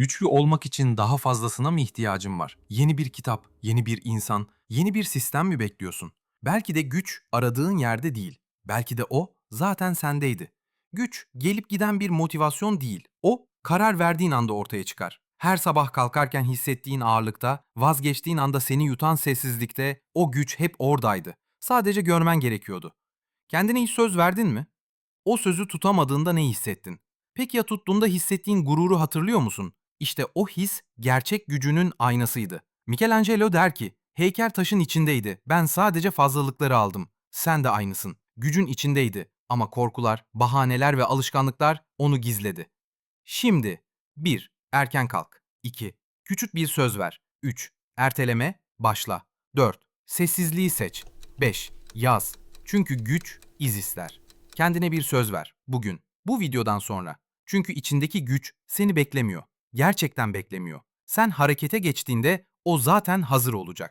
Güçlü olmak için daha fazlasına mı ihtiyacın var? Yeni bir kitap, yeni bir insan, yeni bir sistem mi bekliyorsun? Belki de güç aradığın yerde değil. Belki de o zaten sendeydi. Güç gelip giden bir motivasyon değil. O karar verdiğin anda ortaya çıkar. Her sabah kalkarken hissettiğin ağırlıkta, vazgeçtiğin anda seni yutan sessizlikte o güç hep oradaydı. Sadece görmen gerekiyordu. Kendine hiç söz verdin mi? O sözü tutamadığında ne hissettin? Peki ya tuttuğunda hissettiğin gururu hatırlıyor musun? İşte o his gerçek gücünün aynasıydı. Michelangelo der ki, heykel taşın içindeydi. Ben sadece fazlalıkları aldım. Sen de aynısın. Gücün içindeydi ama korkular, bahaneler ve alışkanlıklar onu gizledi. Şimdi 1. Erken kalk. 2. Küçük bir söz ver. 3. Erteleme, başla. 4. Sessizliği seç. 5. Yaz. Çünkü güç iz ister. Kendine bir söz ver bugün, bu videodan sonra. Çünkü içindeki güç seni beklemiyor. Gerçekten beklemiyor. Sen harekete geçtiğinde o zaten hazır olacak.